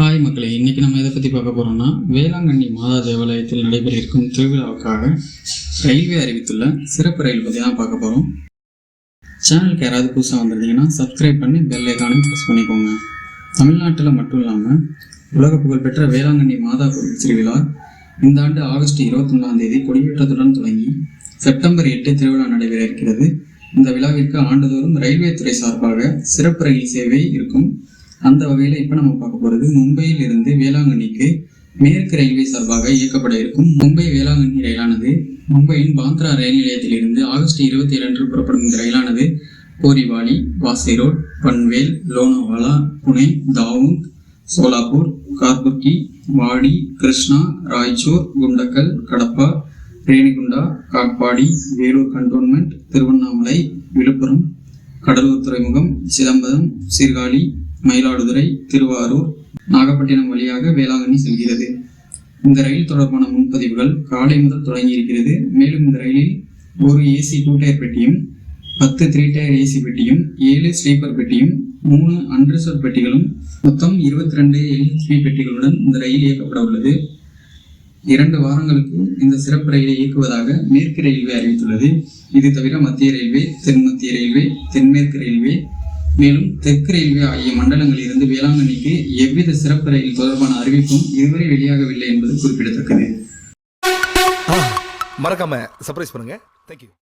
Hi மக்களே இன்னைக்கு நம்ம எதை பற்றி பார்க்க போகிறோம்னா வேளாங்கண்ணி மாதா தேவாலயத்தில் நடைபெற இருக்கும் திருவிழாவுக்காக ரயில்வே அறிவித்துள்ள சிறப்பு ரயில் பற்றி தான் பார்க்க போகிறோம் சேனலுக்கு யாராவது புதுசாக வந்திருந்தீங்கன்னா சப்ஸ்கிரைப் பண்ணி பெல் ஐக்கானையும் ப்ரெஸ் பண்ணிக்கோங்க. தமிழ்நாட்டில் மட்டும் இல்லாமல் உலக புகழ்பெற்ற வேளாங்கண்ணி மாதா கோவில் திருவிழா இந்த ஆண்டு ஆகஸ்ட் இருபத்தொன்னாம் தேதி கொடியேற்றத்துடன் தொடங்கி செப்டம்பர் எட்டு திருவிழா நடைபெற இருக்கிறது. இந்த விழாவிற்கு ஆண்டுதோறும் ரயில்வே துறை சார்பாக சிறப்பு ரயில் சேவை இருக்கும் அந்த வகையில் இப்போ நம்ம பார்க்க போகிறது மும்பையில் இருந்து வேளாங்கண்ணிக்கு மேற்கு ரயில்வே சார்பாக இயக்கப்பட இருக்கும் மும்பை வேளாங்கண்ணி ரயிலானது. மும்பையின் பாந்த்ரா ரயில் நிலையத்திலிருந்து ஆகஸ்ட் இருபத்தி ஏழு அன்று புறப்படும் இந்த ரயிலானது போரிவாலி வாசி ரோட் பன்வேல் லோனாவாலா புனே தாவுங் சோலாப்பூர் கார்புர்கி வாடி கிருஷ்ணா ராய்ச்சூர் குண்டக்கல் கடப்பா ரேணிகுண்டா காட்பாடி வேலூர் கண்டோன்மெண்ட் திருவண்ணாமலை விழுப்புரம் கடலூர் துறைமுகம் சிதம்பரம் சீர்காழி மயிலாடுதுறை திருவாரூர் நாகப்பட்டினம் வழியாக வேளாங்கண்ணி செல்கிறது. இந்த ரயில் தொடர்பான முன்பதிவுகள் காலை முதல் தொடங்கி இருக்கிறது மேலும் இந்த ரயிலில் ஒரு ஏசி டூ டயர் பெட்டியும் பத்து த்ரீ டயர் ஏசி பெட்டியும் ஏழு ஸ்லீப்பர் பெட்டியும் மூணு அன்ரிசர்வ் பெட்டிகளும் மொத்தம் இருபத்தி ரெண்டு எல்ஹெச்பி பெட்டிகளுடன் இந்த ரயில் இயக்கப்பட உள்ளது. இரண்டு வாரங்களுக்கு இந்த சிறப்பு ரயிலை இயக்குவதாக மேற்கு ரயில்வே அறிவித்துள்ளது. இது தவிர மத்திய ரயில்வே தென் மத்திய ரயில்வே தென்மேற்கு ரயில்வே மேலும் தெற்கு ரயில்வே ஆகிய மண்டலங்களில் இருந்து வேளாங்கண்ணிக்கு எவ்வித சிறப்பு ரயில் தொடர்பான அறிவிப்பும் இதுவரை வெளியாகவில்லை என்பது குறிப்பிடத்தக்கது. மறக்காம சர்ப்ரைஸ் பண்ணுங்க. தேங்க்யூ